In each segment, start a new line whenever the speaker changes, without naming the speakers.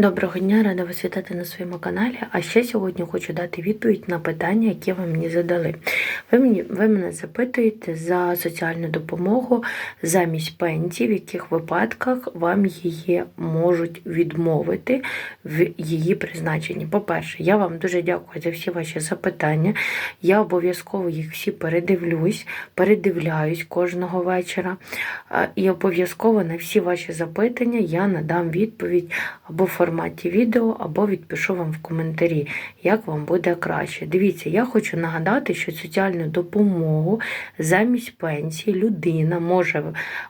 Доброго дня, рада вас вітати на своєму каналі. А ще сьогодні хочу дати відповідь на питання, які ви мені задали. Ви, мені, ви мене запитуєте за соціальну допомогу замість пенсії, в яких випадках вам її можуть відмовити в її призначенні. По-перше, я вам дуже дякую за всі ваші запитання. Я обов'язково їх всі передивлюсь, передивляюсь кожного вечора. І обов'язково на всі ваші запитання я надам відповідь або в форматі відео, або відпишу вам в коментарі, як вам буде краще. Дивіться, я хочу нагадати, що соціальну допомогу замість пенсії людина може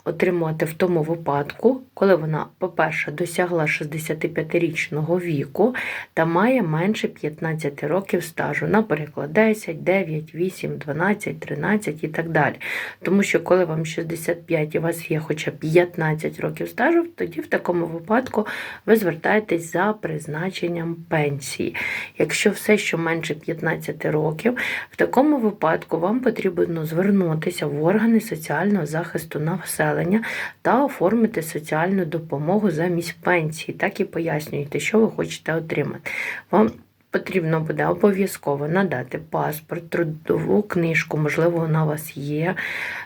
отримувати в тому випадку, коли вона, по-перше, досягла 65-річного віку та має менше 15 років стажу, наприклад, 10, 9, 8, 12, 13 і так далі. Тому що коли вам 65 і у вас є хоча б 15 років стажу, тоді в такому випадку ви звертаєтесь за призначенням пенсії. Якщо все, що менше 15 років, в такому випадку вам потрібно звернутися в органи соціального захисту населення та оформити соціальну допомогу замість пенсії. Так і пояснюєте, що ви хочете отримати. Вам Потрібно буде обов'язково надати паспорт, трудову книжку, можливо, вона у вас є,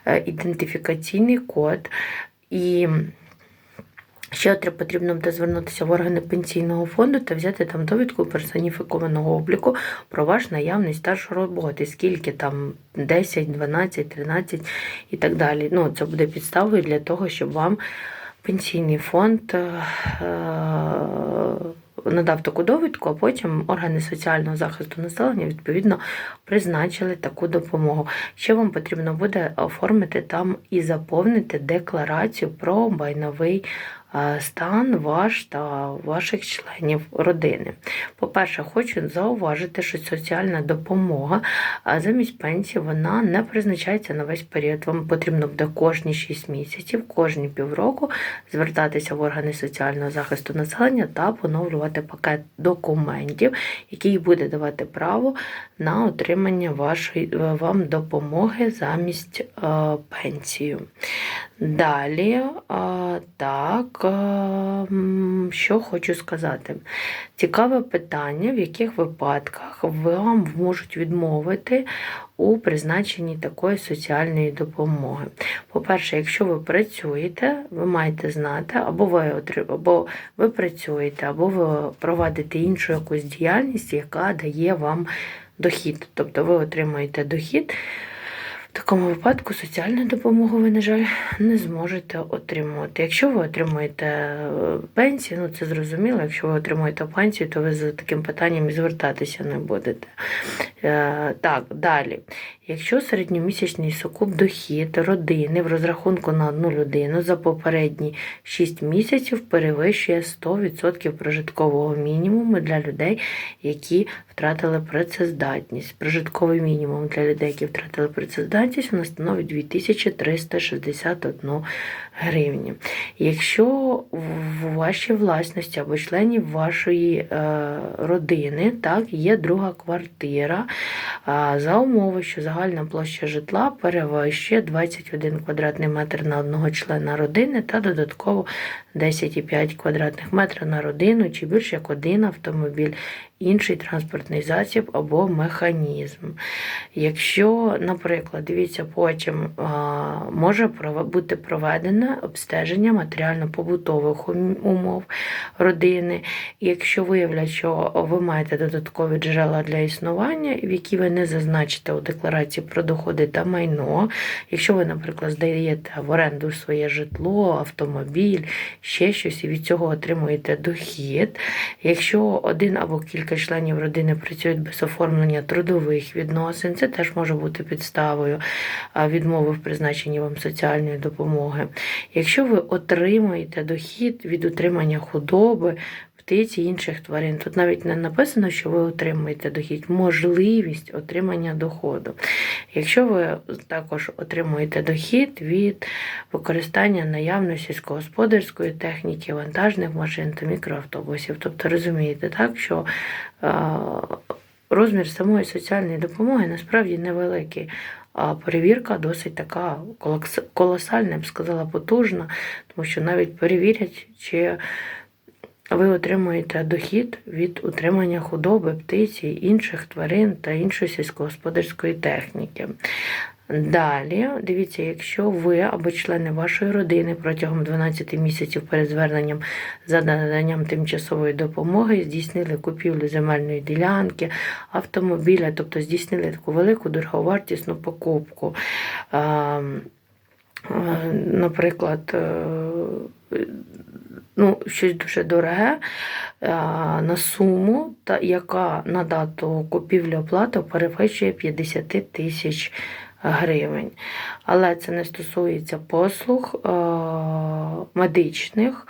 е, ідентифікаційний код. І ще треба- потрібно буде звернутися в органи пенсійного фонду та взяти там довідку персоніфікованого обліку про ваш наявний стаж роботи, скільки там 10, 12, 13 і так далі. Ну, це буде підставою для того, щоб вам пенсійний фонд. е, надав таку довідку, а потім органи соціального захисту населення відповідно призначили таку допомогу. Ще вам потрібно буде оформити там і заповнити декларацію про майновий е, стан ваш та ваших членів родини. По-перше, хочу зауважити, що соціальна допомога замість пенсії вона не призначається на весь період. Вам потрібно буде кожні 6 місяців, кожні півроку звертатися в органи соціального захисту населення та поновлювати пакет документів, який буде давати право на отримання вашої е, вам допомоги замість е, пенсію. Далі, так, що хочу сказати. Цікаве питання, в яких випадках вам можуть відмовити у призначенні такої соціальної допомоги. По-перше, якщо ви працюєте, ви маєте знати, або ви, або ви працюєте, або ви проводите іншу якусь діяльність, яка дає вам дохід. Тобто ви отримуєте дохід. Такому випадку соціальну допомогу ви, на жаль, не зможете отримувати. Якщо ви отримуєте е, пенсію, ну це зрозуміло, якщо ви отримуєте пенсію, то ви за таким питанням і звертатися не будете. Е, Так, далі. Якщо середньомісячний сукуп дохід родини в розрахунку на одну людину за попередні 6 місяців перевищує 100% прожиткового мінімуму для людей, які втратили працездатність. Прожитковий мінімум для людей, які втратили працездатність, вона становить 2361 гривні. Якщо в вашій власності або членів вашої е, родини так, є друга квартира, а, за умови, що загальна площа житла перевищує 21 квадратний метр на одного члена родини та додатково 10,5 квадратних метрів на родину чи більш як один автомобіль, інший транспортний засіб або механізм. Якщо, наприклад, дивіться, потім може бути проведене обстеження матеріально-побутових умов родини, якщо виявлять, що ви маєте додаткові джерела для існування, в які ви не зазначите у декларації про доходи та майно, якщо ви, наприклад, здаєте в оренду своє житло, автомобіль, ще щось, і від цього отримуєте дохід, якщо один або кілька членів родини працюють без оформлення трудових відносин, це теж може бути підставою відмови в призначенні вам соціальної допомоги. Якщо ви отримуєте дохід від утримання худоби, птиці і інших тварин, тут навіть не написано, що ви отримуєте дохід, можливість отримання доходу. Якщо ви також отримуєте дохід від використання наявної сільськогосподарської техніки, вантажних машин та мікроавтобусів, тобто розумієте, так, що е, розмір самої соціальної допомоги насправді невеликий. А перевірка досить така колосальна, я б сказала, потужна, тому що навіть перевірять, чи ви отримуєте дохід від утримання худоби, птиці, інших тварин та іншої сільськогосподарської техніки. Далі, дивіться, якщо ви або члени вашої родини протягом 12 місяців перед зверненням за наданням тимчасової допомоги здійснили купівлю земельної ділянки, автомобіля, тобто здійснили таку велику дороговартісну покупку. Е, Наприклад, е, ну, щось дуже дороге е, на суму, та, яка на дату купівлі оплати перевищує 50 тисяч гривень. Але це не стосується послуг медичних.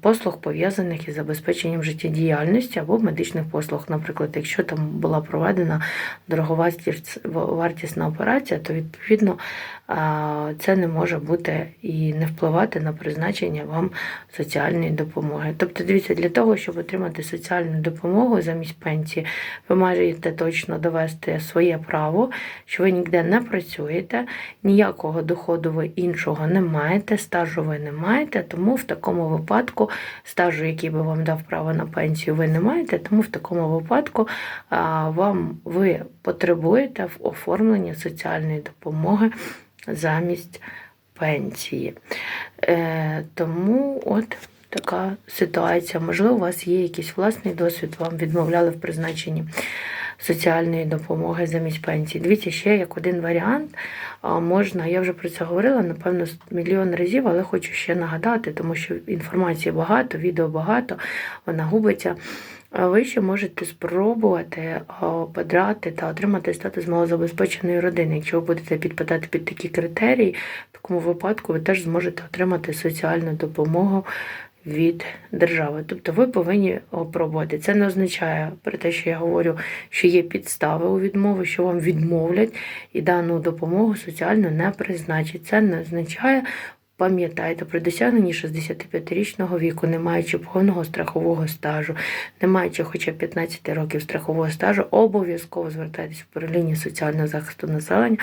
Послуг пов'язаних із забезпеченням життєдіяльності або медичних послуг. Наприклад, якщо там була проведена дороговартісна операція, то відповідно це не може бути і не впливати на призначення вам соціальної допомоги. Тобто, дивіться, для того, щоб отримати соціальну допомогу замість пенсії, ви маєте точно довести своє право, що ви ніде не працюєте, ніякого доходу ви іншого не маєте, стажу ви не маєте, тому в такому випадку стажу, який би вам дав право на пенсію, ви не маєте, тому в такому випадку вам ви потребуєте в оформленні соціальної допомоги замість пенсії. Е, тому от така ситуація. Можливо, у вас є якийсь власний досвід, вам відмовляли в призначенні соціальної допомоги замість пенсії. Дивіться, ще як один варіант можна, я вже про це говорила, напевно, мільйон разів, але хочу ще нагадати, тому що інформації багато, відео багато, вона губиться. Ви ще можете спробувати подрати та отримати статус малозабезпеченої родини. Якщо ви будете підпадати під такі критерії, в такому випадку ви теж зможете отримати соціальну допомогу від держави. Тобто ви повинні опробувати. Це не означає про те, що я говорю, що є підстави у відмови, що вам відмовлять і дану допомогу соціально не призначать. Це не означає. Пам'ятайте, при досягненні 65-річного віку, не маючи повного страхового стажу, не маючи хоча б 15 років страхового стажу, обов'язково звертайтеся в управління соціального захисту населення.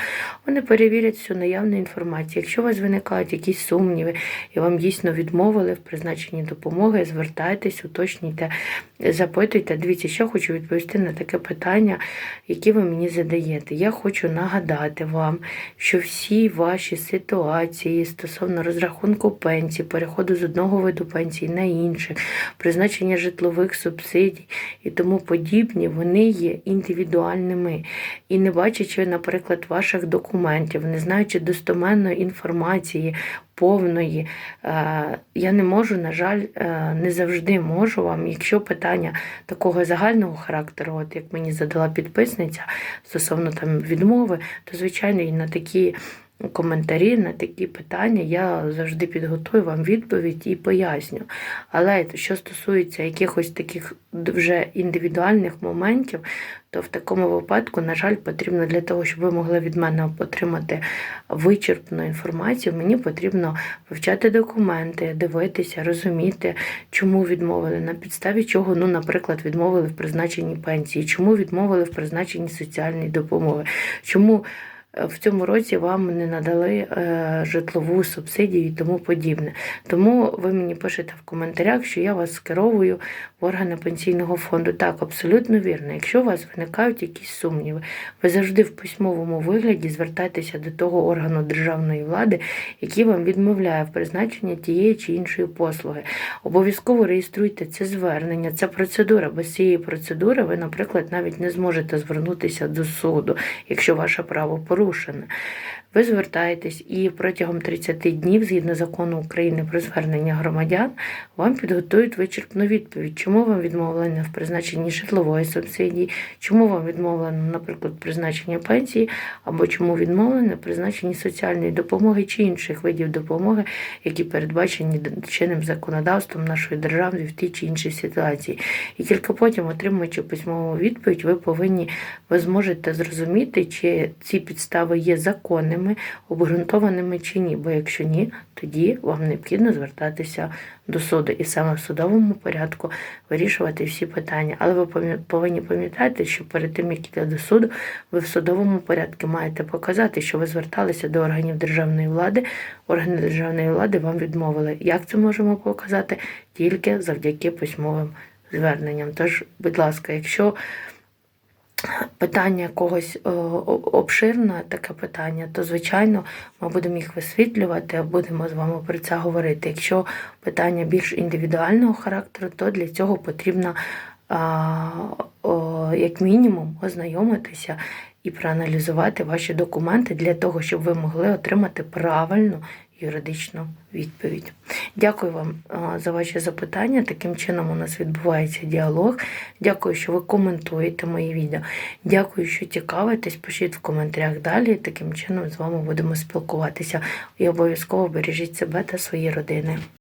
Вони перевірять всю наявну інформацію. Якщо у вас виникають якісь сумніви і вам дійсно відмовили в призначенні допомоги, звертайтесь, уточнюйте, запитуйте. Дивіться, що хочу відповісти на таке питання, яке ви мені задаєте. Я хочу нагадати вам, що всі ваші ситуації стосовно розрахунку пенсії, переходу з одного виду пенсії на інший, призначення житлових субсидій і тому подібні, вони є індивідуальними. І не бачачи, наприклад, ваших документів, не знаючи достоменної інформації. Повної, Е, я не можу, на жаль, е, не завжди можу вам. Якщо питання такого загального характеру, от як мені задала підписниця стосовно там відмови, то звичайно і на такі коментарі на такі питання я завжди підготую вам відповідь і поясню. Але що стосується якихось таких вже індивідуальних моментів, то в такому випадку, на жаль, потрібно для того, щоб ви могли від мене отримати вичерпну інформацію, мені потрібно вивчати документи, дивитися, розуміти, чому відмовили, на підставі чого, ну, наприклад, відмовили в призначенні пенсії, чому відмовили в призначенні соціальної допомоги, чому в цьому році вам не надали е, житлову субсидію і тому подібне. Тому ви мені пишете в коментарях, що я вас скеровую в органи пенсійного фонду. Так, абсолютно вірно. Якщо у вас виникають якісь сумніви, ви завжди в письмовому вигляді звертайтеся до того органу державної влади, який вам відмовляє в призначенні тієї чи іншої послуги. Обов'язково реєструйте це звернення, це процедура. Без цієї процедури ви, наприклад, навіть не зможете звернутися до суду, якщо ваше право порушене. Ви звертаєтесь і протягом 30 днів, згідно закону України про звернення громадян, вам підготують вичерпну відповідь, чому вам відмовлено в призначенні житлової субсидії, чому вам відмовлено, наприклад, призначення пенсії, або чому відмовлено призначенні соціальної допомоги чи інших видів допомоги, які передбачені чинним законодавством нашої держави в тій чи іншій ситуації. І тільки потім, отримуючи письмову відповідь, ви повинні ви зможете зрозуміти, чи ці підстави є законними підставними, обґрунтованими чи ні. Бо якщо ні, тоді вам необхідно звертатися до суду і саме в судовому порядку вирішувати всі питання. Але ви повинні пам'ятати, що перед тим, як йти до суду, ви в судовому порядку маєте показати, що ви зверталися до органів державної влади. Органи державної влади вам відмовили. Як це можемо показати? Тільки завдяки письмовим зверненням. Тож, будь ласка, якщо питання когось е, обширне, таке питання, то звичайно ми будемо їх висвітлювати, будемо з вами про це говорити. Якщо питання більш індивідуального характеру, то для цього потрібно як мінімум ознайомитися і проаналізувати ваші документи для того, щоб ви могли отримати правильну юридичну відповідь. Дякую вам за ваші запитання. Таким чином у нас відбувається діалог. Дякую, що ви коментуєте мої відео. Дякую, що цікавитесь. Пишіть в коментарях далі. Таким чином з вами будемо спілкуватися. І обов'язково бережіть себе та свої родини.